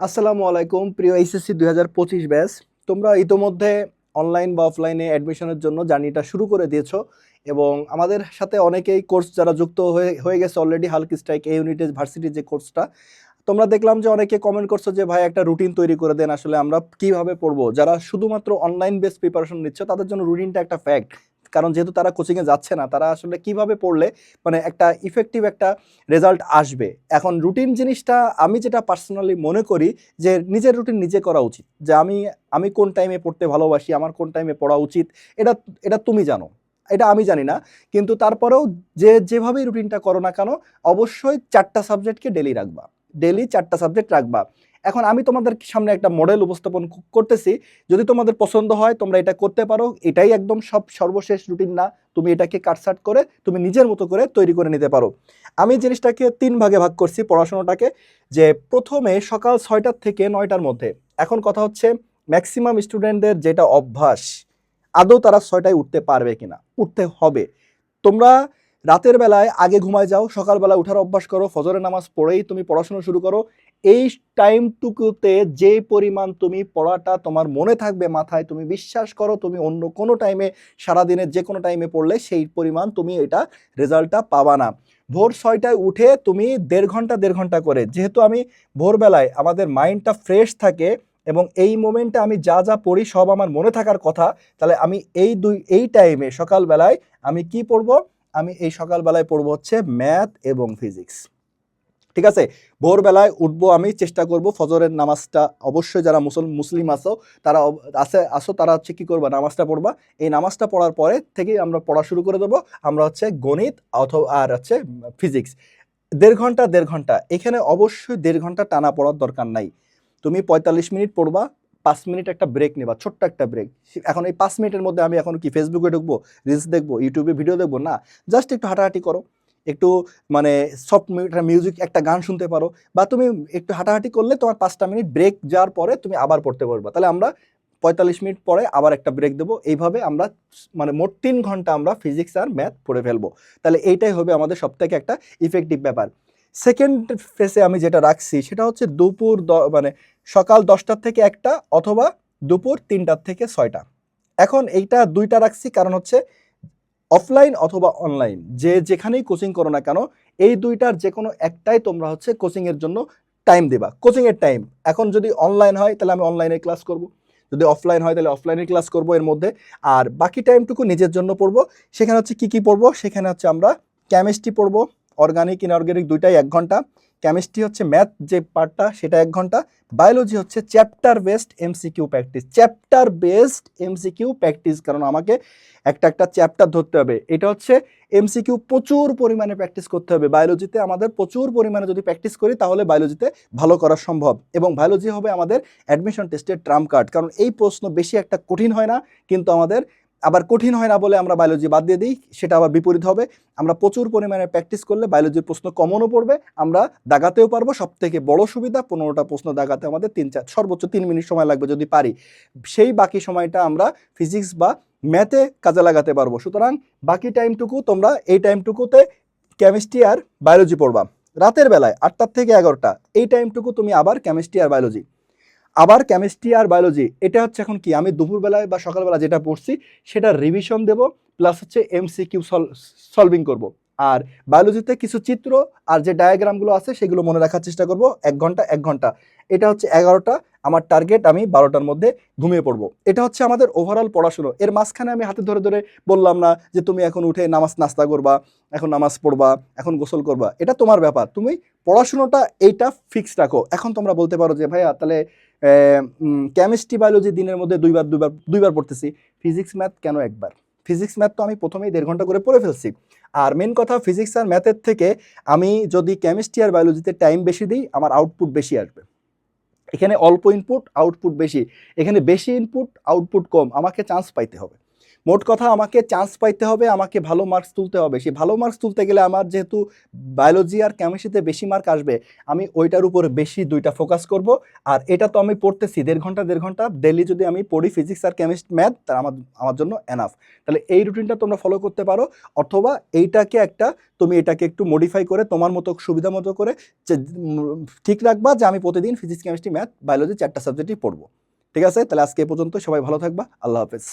আসসালামু আলাইকুম, প্রিয় এইচএসসি দুই হাজার পঁচিশ ব্যাচ। তোমরা ইতোমধ্যে অনলাইন বা অফলাইনে অ্যাডমিশনের জন্য জার্নিটা শুরু করে দিয়েছ এবং আমাদের সাথে অনেকেই কোর্স যারা যুক্ত হয়ে হয়ে গেছে অলরেডি হালক স্ট্রাইক এ ইউনিটেজ ভার্সিটির যে কোর্সটা তোমরা দেখলাম যে অনেকে কমেন্ট করছ যে, ভাই, একটা রুটিন তৈরি করে দেন, আসলে আমরা কীভাবে পড়ব? যারা শুধুমাত্র অনলাইন বেস প্রিপারেশন নিচ্ছ, তাদের জন্য রুটিনটা একটা ফ্যাক্ট কারণ যেহেতু তারা কোচিংয়ে যাচ্ছে না, তারা আসলে কীভাবে পড়লে মানে একটা ইফেক্টিভ একটা রেজাল্ট আসবে? এখন রুটিন জিনিসটা আমি যেটা পার্সোনালি মনে করি যে নিজের রুটিন নিজে করা উচিত। যে আমি আমি কোন টাইমে পড়তে ভালোবাসি, আমার কোন টাইমে পড়া উচিত, এটা এটা তুমি জানো। এটা আমি জানি না। কিন্তু তারপরেও যে যেভাবেই রুটিনটা করো না কেন, অবশ্যই চারটা সাবজেক্টকে ডেলি রাখবা। ডেলি চারটা সাবজেক্ট রাখবা। এখন আমি তোমাদের সামনে একটা মডেল উপস্থাপন করতেছি। যদি তোমাদের পছন্দ হয়, তোমরা এটা করতে পারো। এটাই একদম সব সর্বশেষ রুটিন না। তুমি এটাকে কাটসাট করে, তুমি নিজের মতো করে তৈরি করে নিতে পারো। আমি জিনিসটাকে তিন ভাগে ভাগ করছি পড়াশোনাটাকে। যে প্রথমে সকাল ছয়টার থেকে নয়টার মধ্যে। এখন কথা হচ্ছে ম্যাক্সিমাম স্টুডেন্টদের যেটা অভ্যাস, আদৌ তারা ছয়টায় উঠতে পারবে কিনা? উঠতে হবে। তোমরা রাতের বেলায় আগে ঘুমায় যাও, সকালবেলা উঠার অভ্যাস করো, ফজরের নামাজ পড়েই তুমি পড়াশোনা শুরু করো। এই টাইমটুকুতে যে পরিমাণ তুমি পড়াটা তোমার মনে থাকবে মাথায়, তুমি বিশ্বাস করো তুমি অন্য কোনো টাইমে সারাদিনের যে কোনো টাইমে পড়লে সেই পরিমাণ তুমি এটা রেজাল্টটা পাবা না। ভোর ছয়টায় উঠে তুমি দেড় ঘণ্টা দেড় ঘণ্টা করে, যেহেতু আমি ভোরবেলায় আমাদের মাইন্ডটা ফ্রেশ থাকে এবং এই মোমেন্টে আমি যা যা পড়ি সব আমার মনে থাকার কথা, তাহলে আমি এই দুই, এই টাইমে সকালবেলায় আমি কি পড়ব? আমি এই সকালবেলায় পড়ব হচ্ছে ম্যাথ এবং ফিজিক্স। ঠিক আছে? ভোরবেলায় উঠবো আমি, চেষ্টা করব ফজরের নামাজটা। অবশ্যই যারা মুসল, মুসলিম আছো, তারা আছে, আসো, তারা হচ্ছে কী করবা, নামাজটা পড়বা। এই নামাজটা পড়ার পরে থেকেই আমরা পড়া শুরু করে দেবো। আমরা হচ্ছে গণিত অথবা, আর হচ্ছে ফিজিক্স। দেড় ঘণ্টা দেড় ঘণ্টা। এখানে অবশ্যই দেড় ঘণ্টা টানা পড়ার দরকার নাই। তুমি পঁয়তাল্লিশ মিনিট পড়বা, পাঁচ মিনিট একটা ব্রেক নেবা, ছোট্ট একটা ব্রেক এখন এই পাঁচ মিনিটের মধ্যে আমি এখন কি ফেসবুকে ঢুকবো রিলস দেখব ইউটিউবে ভিডিও দেখব? না জাস্ট একটু হাঁটাহাঁটি করো। একটু মানে সফট মিউজিক একটা গান শুনতে পারো। বা তুমি একটু হাঁটাহাঁটি করলে তোমার পাঁচটা মিনিট ব্রেক যাওয়ার পরে তুমি আবার পড়তে পারবা তাহলে আমরা পঁয়তাল্লিশ মিনিট পরে আবার একটা ব্রেক দেবো। এইভাবে আমরা মানে মোট তিন ঘণ্টা আমরা ফিজিক্স আর ম্যাথ পড়ে ফেলব। তাহলে এইটাই হবে আমাদের সব থেকে একটা ইফেক্টিভ ব্যাপার। সেকেন্ড ফেসে আমি যেটা রাখছি সেটা হচ্ছে দুপুর মানে সকাল দশটার থেকে একটা অথবা দুপুর তিনটার থেকে ছয়টা। এখন এইটা দুইটা রাখছি। কারণ হচ্ছে অফলাইন অথবা অনলাইন যে যেখানেই কোচিং করো না কেন, এই দুইটার যে কোনো একটাই তোমরা হচ্ছে কোচিংয়ের জন্য টাইম দেবা। কোচিংয়ের টাইম এখন যদি অনলাইন হয়, তাহলে আমি অনলাইনে ক্লাস করব। যদি অফলাইন হয়, তাহলে অফলাইনে ক্লাস করব এর মধ্যে। আর বাকি টাইমটুকু নিজের জন্য পড়ব। সেখানে হচ্ছে কি কি পড়ব? সেখানে হচ্ছে আমরা কেমিস্ট্রি পড়ব। অর্গানিক ইনঅর্গানিক দুইটাই এক ঘণ্টা। কেমিস্ট্রি হচ্ছে ম্যাথ যে পার্টটা সেটা এক ঘণ্টা। বায়োলজি হচ্ছে chapter based MCQ practice chapter based MCQ practice কারণ আমাকে একটা একটা চ্যাপ্টার ধরতে হবে। এটা হচ্ছে এমসিকিউ প্রচুর পরিমাণে প্র্যাকটিস করতে হবে। বায়োলজিতে আমাদের প্রচুর পরিমাণে যদি প্র্যাকটিস করি, তাহলে বায়োলজিতে ভালো করা সম্ভব। এবং বায়োলজি হবে আমাদের অ্যাডমিশন টেস্টের ট্রাম কার্ড কারণ এই প্রশ্ন বেশি একটা কঠিন হয় না, কিন্তু আমাদের আবার কঠিন হয় না বলে আমরা বায়োলজি বাদ দিয়ে দিই, সেটা আবার বিপরীত হবে। আমরা প্রচুর পরিমাণে প্র্যাকটিস করলে বায়োলজির প্রশ্ন কমনও পড়বে, আমরা দাগাতেও পারব। সব থেকে বড় সুবিধা, পনেরোটা প্রশ্ন দাগাতে আমাদের তিন চার, সর্বোচ্চ তিন মিনিট সময় লাগবে যদি পারি। সেই বাকি সময়টা আমরা ফিজিক্স বা ম্যাথে কাজে লাগাতে পারব। সুতরাং বাকি টাইমটুকু তোমরা এই টাইমটুকুতে কেমিস্ট্রি আর বায়োলজি পড়বা। রাতের বেলায় আটটার থেকে এগারোটা, এই টাইমটুকু তুমি আবার কেমিস্ট্রি আর বায়োলজি আবার কেমিস্ট্রি আর বায়োলজি এটা হচ্ছে এখন কি? আমি দুপুরবেলায় বা সকালবেলা যেটা পড়ছি, সেটা রিভিশন দেব প্লাস হচ্ছে এমসিকিউ সলভিং করব। আর বায়োলজিতে কিছু চিত্র আর যে ডায়াগ্রামগুলো আছে সেগুলো মনে রাখার চেষ্টা করব। এক ঘণ্টা এক ঘণ্টা। এটা হচ্ছে এগারোটা। আমার টার্গেট আমি বারোটার মধ্যে ঘুমিয়ে পড়ব। এটা হচ্ছে আমাদের ওভারঅল পড়াশুনো। এর মাঝখানে আমি হাতে ধরে ধরে বললাম না যে তুমি এখন উঠে নামাজ নাস্তা করবা, এখন নামাজ পড়বা, এখন গোসল করবা। এটা তোমার ব্যাপার। তুমি পড়াশুনোটা এইটা ফিক্স রাখো। এখন তোমরা বলতে পারো যে, ভাইয়া, তাহলে কেমিস্ট্রি বায়োলজি দিনের মধ্যে দুইবার দুইবার দুইবার পড়তেছি। ফিজিক্স ম্যাথ কেন একবার? ফিজিক্স ম্যাথ তো আমি প্রথমেই দেড় ঘণ্টা করে পড়ে ফেলছি। আর মেন কথা ফিজিক্স আর ম্যাথের থেকে আমি যদি কেমিস্ট্রি আর বায়োলজিতে টাইম বেশি দিই, আমার আউটপুট বেশি আসবে। এখানে অল্প ইনপুট আউটপুট বেশি। এখানে বেশি ইনপুট আউটপুট কম। আমাকে চান্স পাইতে হবে। মোট কথা আমাকে চান্স পাইতে হবে, আমাকে ভালো মার্কস তুলতে হবে। সেই ভালো মার্কস তুলতে গেলে আমার যেহেতু বায়োলজি আর কেমিস্ট্রিতে বেশি মার্ক আসবে, আমি ওইটার উপর বেশি দুইটা ফোকাস করব। আর এটা তো আমি পড়তেছি দেড় ঘণ্টা দেড় ঘণ্টা ডেলি যদি আমি পড়ি ফিজিক্স আর কেমিস্ট ম্যাথ তার আমার আমার জন্য এনাফ তাহলে এই রুটিনটা তোমরা ফলো করতে পারো। অথবা এইটাকে একটা, তুমি এটাকে একটু মডিফাই করে তোমার মতো সুবিধা মতো করে ঠিক রাখবা যে আমি প্রতিদিন ফিজিক্স কেমিস্ট্রি ম্যাথ বায়োলজি চারটা সাবজেক্টই পড়ব। ঠিক আছে? তাহলে আজকে এ পর্যন্ত সবাই ভালো থাকবা। আল্লাহ হাফেজ।